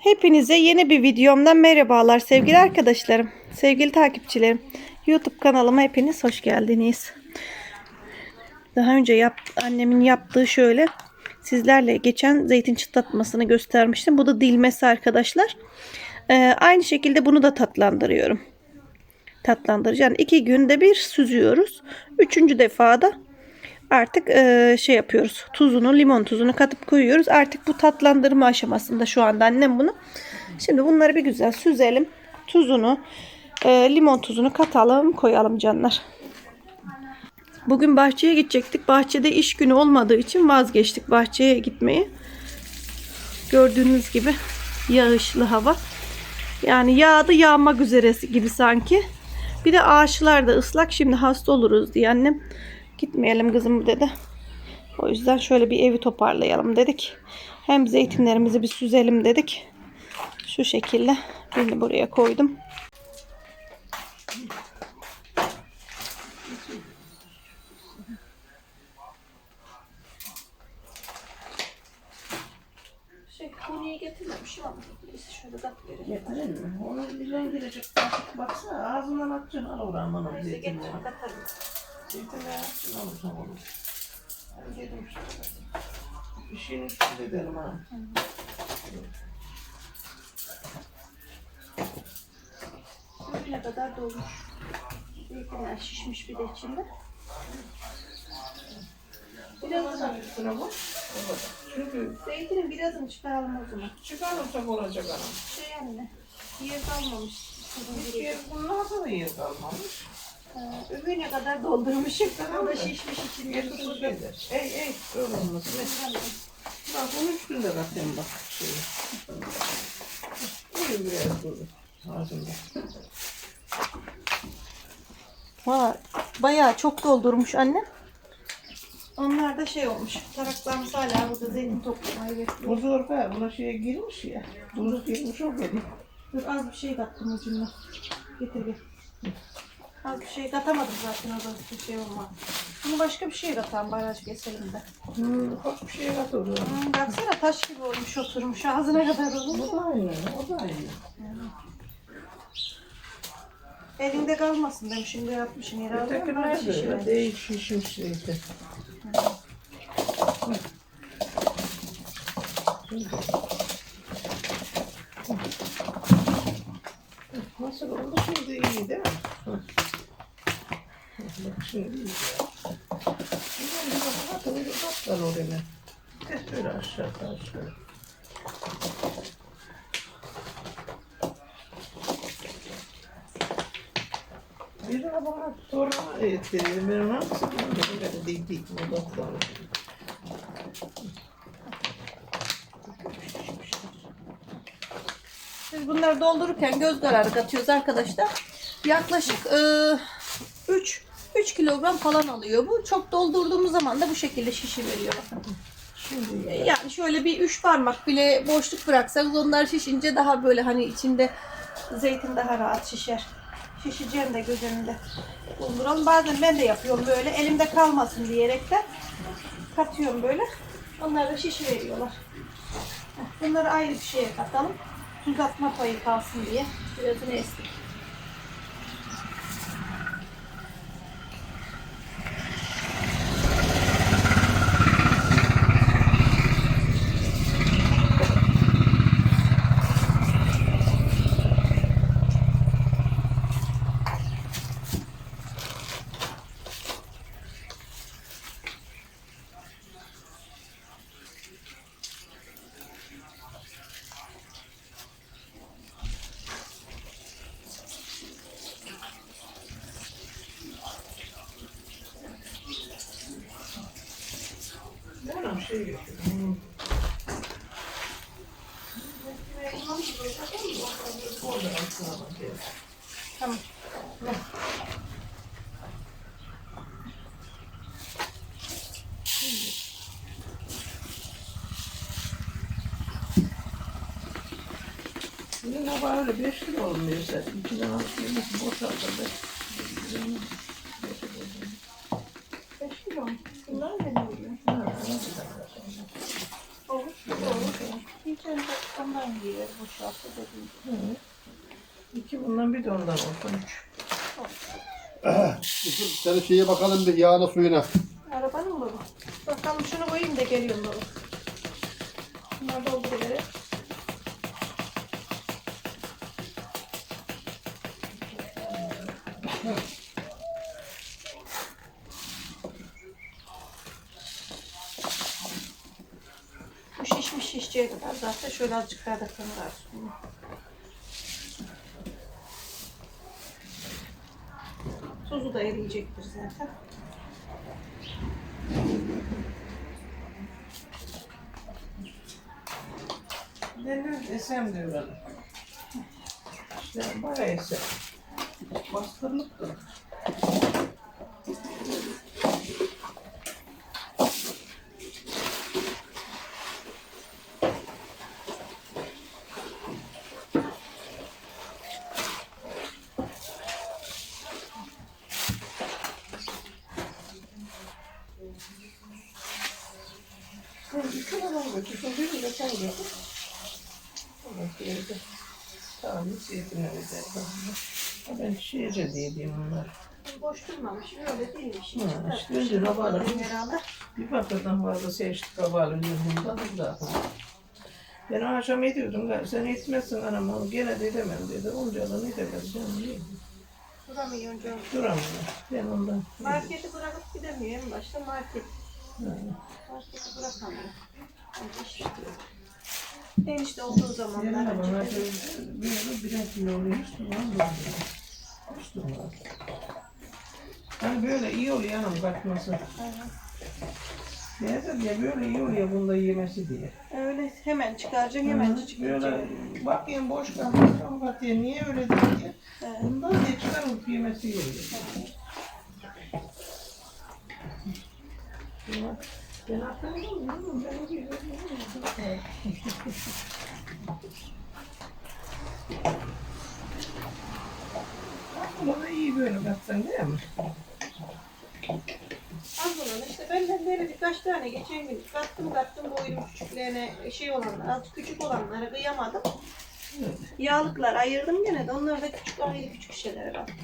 Hepinize yeni bir videomdan merhabalar sevgili arkadaşlarım, sevgili takipçilerim. YouTube kanalıma hepiniz hoş geldiniz. Daha önce yap, annemin yaptığı şöyle sizlerle geçen zeytin çıtlatmasını göstermiştim. Bu da dilmesi arkadaşlar. Ee, aynı şekilde bunu da tatlandırıyorum. Tatlandırıcı. Yani iki günde bir süzüyoruz. Üçüncü defada artık e, şey yapıyoruz. Tuzunu, limon tuzunu katıp koyuyoruz. Artık bu tatlandırma aşamasında şu anda annem bunu. Şimdi bunları bir güzel süzelim. Tuzunu, e, limon tuzunu katalım, koyalım canlar. Bugün bahçeye gidecektik. Bahçede iş günü olmadığı için vazgeçtik bahçeye gitmeyi. Gördüğünüz gibi yağışlı hava. Yani yağdı yağmak üzeresi gibi sanki. Bir de ağaçlar da ıslak. Şimdi hasta oluruz diye annem gitmeyelim kızım dedi. O yüzden şöyle bir evi toparlayalım dedik. Hem zeytinlerimizi bir süzelim dedik. Şu şekilde birini buraya koydum. Şey, konuyu getirmemişim ama neyse şöyle verelim. Getirin mi? Onu birden girecek. Bakıp baksana ağzından atacaksın al oradan bana Neyse zeytinleri. getir katarım. Zeytinleri atacaksın alırsan onu. Ben dedim işte. Bir şeyin üstünde derim ha. Öbürüne kadar dolmuş. Zeytinler şişmiş bir de içinde. Biraz da Üstüne. Evet. Çünkü zeytinin birazını çıkaralım o zaman. çıkarırsak olacak anam. Şey anne, yer kalmamış. Sizin Hiç gibi. yer bunlar da yer kalmamış. Ee, öbürüne kadar doldurmuşum. Tamam da şişmiş kutu gelir. Ey ey öyle olmasın. Bak bunu üstünde katayım bak. Şeyi. Buyur biraz dur. Ağzında. Valla bayağı çok doldurmuş anne. Onlar da şey olmuş. Taraklarımız hala burada zeytin toplamaya bekliyor. Bu zor be. Buna şeye girmiş ya. Buz girmiş o benim. Dur az bir şey kattım ucuna. Getir gel. Az bir şey katamadım zaten orada bir şey olmaz. Bunu başka bir şey katalım baraj keselim de. Hmm, hoş bir şey katılıyor. Hmm, baksana taş gibi olmuş oturmuş ağzına kadar O olmuş. da aynı. O da aynı. Elinde kalmasın dedim şimdi yapmışım yer alıyor. Ötekiler de öyle. Değil şişmiş zeytin. Nasıl oldu şimdi iyi değil mi? Hı. Bak şimdi iyi. Şimdi bir bak atın bir katlar oraya. Heh, Böyle aşağıdan aşağı. Bir de bana sonra etti. Ben ona sıkmadım. Ben de dik bu doktor. Biz bunları doldururken göz kararı katıyoruz arkadaşlar. Yaklaşık 3 3 kilogram falan alıyor bu. Çok doldurduğumuz zaman da bu şekilde şişi veriyor. Şimdi Yani şöyle bir 3 parmak bile boşluk bıraksanız onlar şişince daha böyle hani içinde zeytin daha rahat şişer. Şişeceğini de göz önünde bulunduralım. Bazen ben de yapıyorum böyle elimde kalmasın diyerek de katıyorum böyle. Onlar da şişi veriyorlar. Bunları ayrı bir şeye katalım. Tuz atma payı kalsın diye. Birazını estik. Tamam. Bugün hava öyle 5 kilo olmuyor zaten. İçinden alıp yemek boşaldı da. 5 kilo mu? Bunlar ne oluyor? Ha, ne kadar. Olur. Olur. Geçen de ondan yiyor boşalttı dedim. Hı. İki bundan bir de ondan olsun. Üç. Senin şeye bakalım bir yağına suyuna. Arabanın mı bu? Bakalım şunu koyayım da geliyorum baba. Bunlar dolduruverir. Kadar zaten şöyle azıcık daha da kanır suyunu. Tuzu da eriyecektir zaten. Benim esem öyle. İşte bayağı esem. Bastırılıp da. Sen bütün adam götürsün, bir de sen götür. Hiç yetinler eder. Ben şiirce diye diyeyim onlar. Boş durmamış, öyle değilmiş. Ha, işte önce herhalde. Bir bakırdan fazla seçtik yüzünden de zaten. Ben akşam ediyordum, "Ga- sen etmezsin anam onu gene de edemem dedi. Onca da edemez canım niye? Duramıyor önce. Duramıyor. Ben ondan. Marketi bırakıp gidemiyor en başta market. Ha. Marketi bırakamıyor. Yani iş. Enişte olduğu zamanlar Yarın da bana önce şöyle bir yere birer kilo oluyor. Hiç durmaz. Hiç durmaz. Hani böyle iyi oluyor hanım kaçması. Neyse diye böyle iyi oluyor bunda yemesi diye. öyle hemen çıkaracak hemen Hı, çıkacak. Böyle bakayım boş kalmış kalmış diye niye öyle diye. Evet. Bundan diye çıkarıp yemesi geliyor. Ya, Ben Bana iyi böyle baksan değil mi? Olan işte benden böyle birkaç tane geçen gün kattım kattım boyum küçüklerine şey olanlar az küçük olanlara kıyamadım. Yağlıklar ayırdım gene de onları da küçük ayrı küçük şeylere kattım.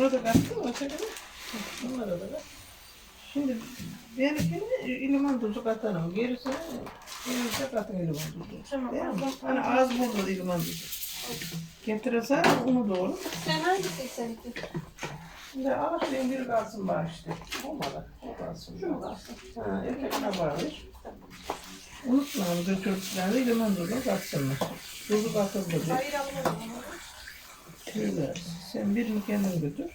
Bunu da kattım mı senin? Bunlara da kat. Şimdi benimkini limon tuzu katarım. Gerisini gerisi katın limon tuzu. Tamam, Değil mi? Hani az buldu limon tuzu. Getiresen onu doğru. Sen hangisi seninki? Şimdi ağaçlayın bir kalsın bari işte. Olmadı. O kalsın. Şu kalsın? Ha, ötekine bağır. Unutmayalım da limon tuzu katsınlar. Tuzu katıldı. O zaman. Şöyle sen birini kendin götür.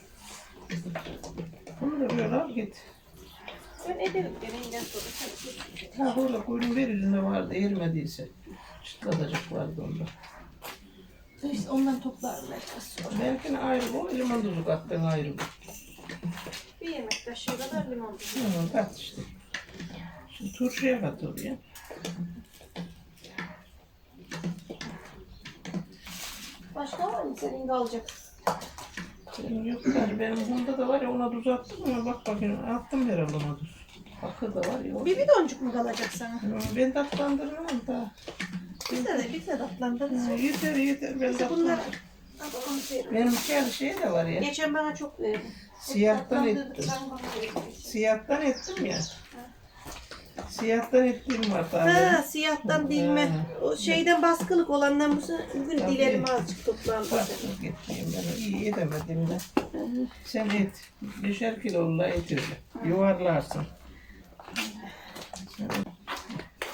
Bunu da böyle al git. Ben ederim gereğinden sonra. Ha burada kuyruğun bir yüzünde vardı erimediyse. Çıtlatacak vardı onda. İşte ondan toplarım belki. Belki ayrı bu limon tuzu kattın ayrı bu. Bir yemek kaşığı kadar limon tuzu. Hı, kat işte. Şimdi turşuya katılıyor. Başka var mı senin kalacak? Senin yok yani benim bunda da var ya ona tuz attım ama bak bakayım attım herhalde ona tuz. Bakı da var ya. Bir bidoncuk mu kalacak sana? Ben tatlandırmam da. Bize de bize de Ha, atlandırırız. yeter yeter ben İşte bunlar onu verin. Benim kendi şey de var ya. Geçen bana çok verdi. Siyahtan ettim. Siyahtan ettim ya. Siyahtan ettiğim var tabii. Ha siyahtan dilme. O şeyden baskılık olandan bu se- bugün Tabii. dilerim azıcık toplandı. Bak gitmeyeyim ben iyi edemedim de. Sen et. Beşer kilolula et öyle. Yuvarlarsın.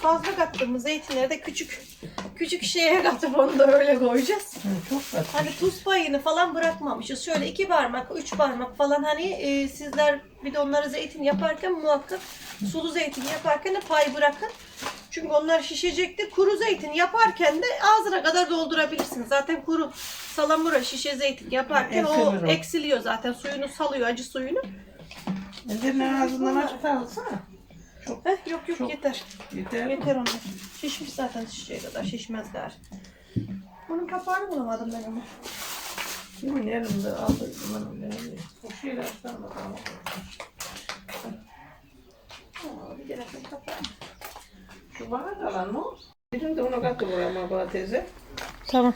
Fazla kattığımız zeytinleri de küçük küçük şeye katıp onu da öyle koyacağız. Çok katmış. Hani tuz payını falan bırakmamışız. Şöyle iki parmak, üç parmak falan hani e, sizler bir de onları zeytin yaparken muhakkak sulu zeytin yaparken de pay bırakın. Çünkü onlar şişecektir. Kuru zeytin yaparken de ağzına kadar doldurabilirsiniz. Zaten kuru salamura şişe zeytin yaparken o o. eksiliyor zaten. Suyunu salıyor, acı suyunu. Ellerini ağzından açıp alsana. Heh, yok yok Çok- yeter. Yeter mi? Yeter onlar. Şişmiş zaten şişeye kadar. Şişmez gari. Bunun kapağını bulamadım ben ama. Kimin elinde aldıydım ben öyle. O şeyler sana tamam. Aa, bir kere sen kapat. Şu bana kalan mı? Dedim de onu katı buraya bana teyze. Tamam.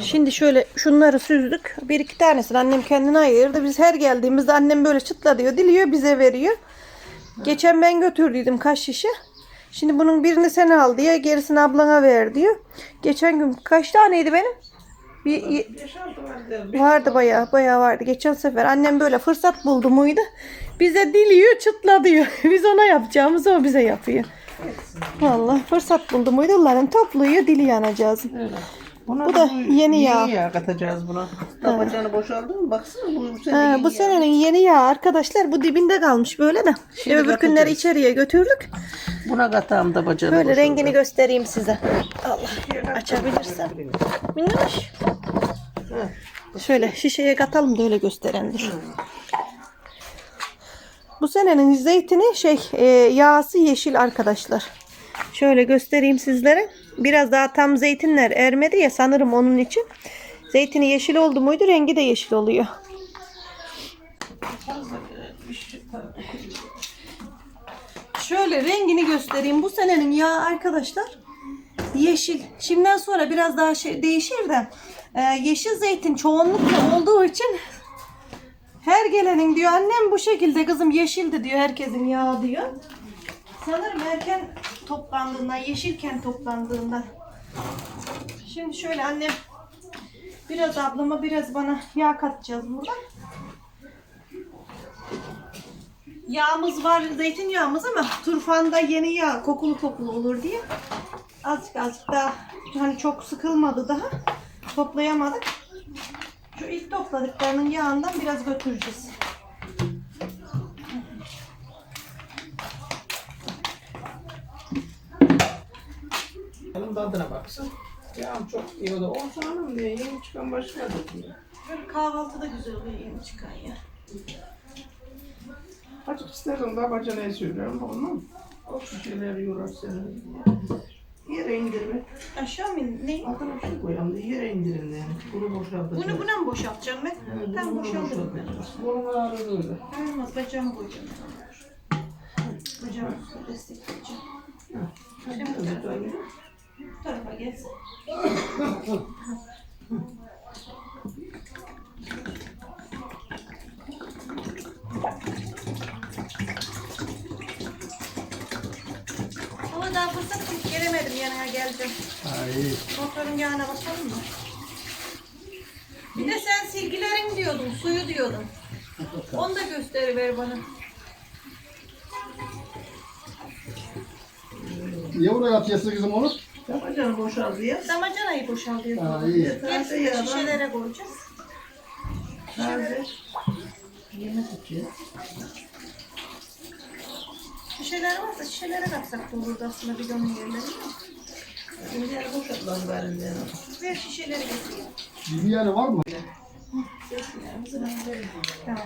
Şimdi şöyle şunları süzdük. Bir iki tanesini annem kendine ayırdı. Biz her geldiğimizde annem böyle çıtla diyor, diliyor, bize veriyor. Geçen ben götürdüydüm kaç şişe. Şimdi bunun birini sen al diye gerisini ablana ver diyor. Geçen gün kaç taneydi benim? Bir, Beş altı var der. Vardı bayağı bayağı vardı. Geçen sefer annem böyle fırsat buldu muydu? Bize diliyor çıtla diyor. Biz ona yapacağımız o bize yapıyor. Vallahi fırsat buldu muydu onların topluyor dili yanacağız. Öyle. Buna Bu da yeni yağ. Yağ katacağız buna. Tabacanı boşaldı mı? Baksana bu sene Ha, yeni bu yağ. senenin yeni yağ arkadaşlar bu dibinde kalmış böyle de. Şimdi Öbür günleri katacağız. içeriye götürdük. Buna katağım tabacanı Böyle boşaldı. rengini göstereyim size. Allah açabilirsem. Minnoş. Şöyle şişeye katalım da öyle gösteren dur. Bu senenin zeytini şey e, yağsı yeşil arkadaşlar. Şöyle göstereyim sizlere. Biraz daha tam zeytinler ermedi ya sanırım onun için. Zeytini yeşil oldu muydu rengi de yeşil oluyor. Şöyle rengini göstereyim. Bu senenin yağı arkadaşlar yeşil. Şimdiden sonra biraz daha şey değişir de e, yeşil zeytin çoğunlukla olduğu için her gelenin diyor annem bu şekilde kızım yeşildi diyor herkesin yağı diyor. Sanırım erken toplandığından, yeşilken toplandığından. Şimdi şöyle annem biraz ablama biraz bana yağ katacağız burada. Yağımız var, zeytinyağımız ama turfanda yeni yağ kokulu kokulu olur diye azıcık azıcık daha hani çok sıkılmadı daha toplayamadık. Şu ilk topladıklarının yağından biraz götüreceğiz. Tadına baksın. Yağım çok iyi o da olsun hanım diye yeni çıkan başına diyor. Böyle kahvaltıda güzel oluyor yeni çıkan ya. Açık isterim tabacanayı söylüyorum olmam. O şişeleri yorar seni. Yere indirme. Aşağı mı? Ne? Altına bir şey koyalım da yere indirin yani. Bunu boşaltacağız. Bunu buna mı boşaltacağım ben? Evet, Tam bunu boşaldım. boşaltacağız. Bunun ağrı öyle. Olmaz bacağımı koyacağım. Bacağımı destekleyeceğim. Şimdi böyle. Bu tarafa gelsin. Ama daha fırsat bulup gelemedim yanına geleceğim. Ay. Motorun yağına basalım mı? Bir de sen silgilerin diyordun, suyu diyordun. Onu da gösteriver bana. Niye oraya atıyorsun kızım onu? Tabacanı boşaldı ya. Damacanayı boşaltıyorsun. Ha iyi. Taze Gel yağdan şişelere koyacağız. taze. Yemek için. Şişeler varsa şişelere katsak da olurdu aslında bidonun yerlerine. Şimdi yer boşaltmam barinden. Ver şişeleri getireyim. Bir yani var mı? Tamam.